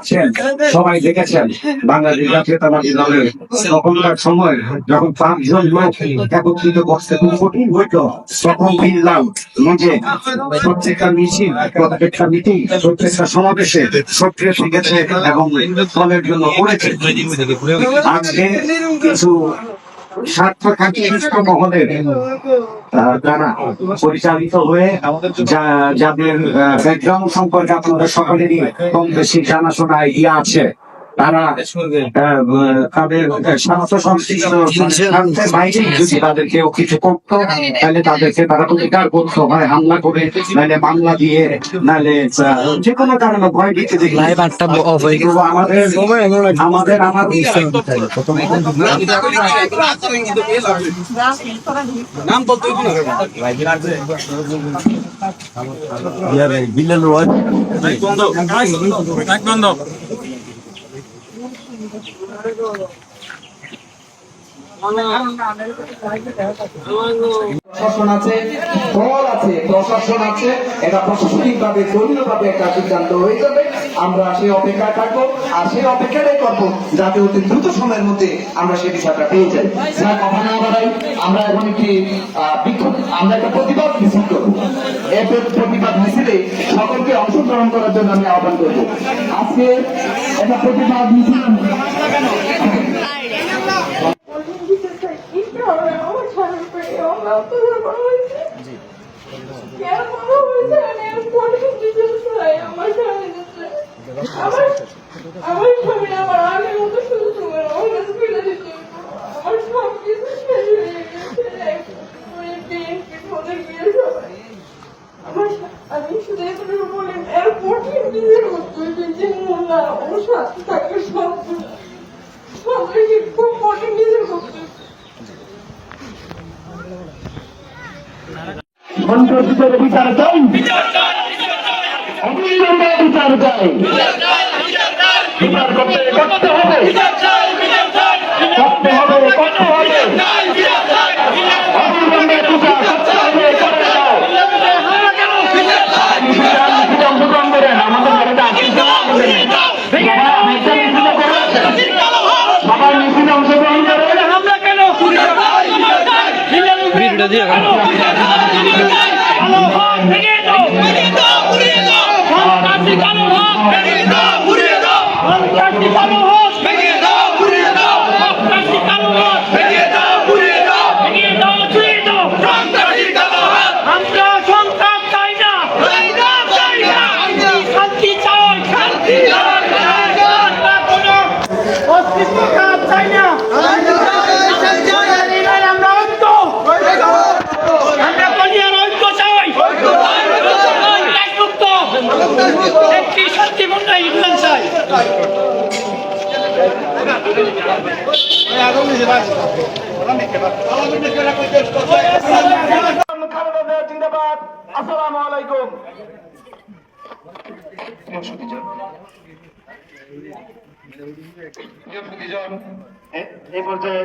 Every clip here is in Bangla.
আছেন? সবাই দেখেছেন বাঙালি জাতীয়তাবাদী দলের তখনকার সময় যখন পাঁচজন লোক একত্রিত করতে খুব কঠিন হইত তখন ফিরলাম নিজে। প্রত্যেকটা মিছিল, প্রত্যেকটা মিটিং, প্রত্যেকটা সমাবেশে সক্রিয় শিখেছে এবং দলের জন্য করেছে। আজকে কিছু আহ, দ্বারা পরিচালিত হয়ে যাদের সম্পর্কে আপনাদের সকলেরই কম বেশি জানাশোনা আইডিয়া আছে। তারা তাদের স্বার্থ সংশ্লিষ্ট বাইরে যদি তাদেরকে কিছু করতো তাহলে তাদেরকে তারা অধিকার করতো হয় হামলা করে নাহলে মামলা দিয়ে নাহলে যে কোনো কারণে ভয় দিতে দেখি। লাইভ আটটা অফ হয়ে কিন্তু আমাদের আমাদের আমার প্রশাসনিক ভাবে একটা সিদ্ধান্ত হয়ে যাবে। আমরা সেই আর সেই যাতে অতি দ্রুত সময়ের মধ্যে আমরা সেই বিষয়টা পেয়ে যাই। কথা না বাড়াই আমরা এখন একটি বিক্ষোভ আমরা একটা প্রতিবাদ মিছিল করব। এই প্র- প্রতিবাদ মিছিলে সকলকে অংশগ্রহণ করার জন্য আমি আহ্বান করব। আজকে একটা প্রতিবাদ মিছিল আমার স্বামী আমার আগের মতো শুধু তোমার আমার কাছে ফেলে দিতে আমার সব কিছু শেষ হয়ে গেছে আমি বিএনপি পদে গিয়ে সবাই আমার আমি শুধু এর কঠিন নিজের মতো যে মোল্লা ওর সাথে থাকে সব সবাইকে খুব কঠিন নিজের মতো সন্ত্রাসীদের বিচার চাই অবিলম্বে বিচার চাই বিচার করতে করতে হবে করতে হবে করতে হবে অবিলম্বে বিচার করতে হবে করে দাও মিছিলাম, মিছিলে অংশগ্রহণ করেন আমাদের বাড়িতে আসেন সবাই মিছিলে করেছেন সবাই মিছিলে অংশগ্রহণ করেন ভিডিওটা দিয়ে আমরা সন্তান চাই না শান্তি চাই শান্তি আমরা কোনো অস্তিত্বকার চাই না এবার আমরা ঐক্য আমরা কলিয়ার ঐক্য চাই মুক্ত একটি শান্তিপূর্ণ ইউনিয়ন চাই খালেদা জিয়া জিন্দাবাদ আসসালামু আলাইকুম এই পর্যায়ে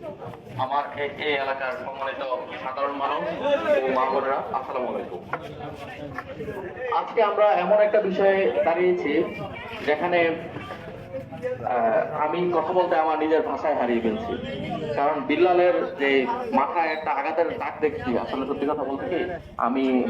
আমার এই- এলাকার সম্মানিত সাধারণ মানুষ ও আলাইকুম। আজকে আমরা এমন একটা বিষয়ে দাঁড়িয়েছি যেখানে আমি কথা বলতে আমার নিজের ভাষায় হারিয়ে ফেলছি। কারণ বিল্লালের যে মাথায় একটা আঘাতের দাগ দেখছি, আসলে সত্যি কথা বলতে কি, আমি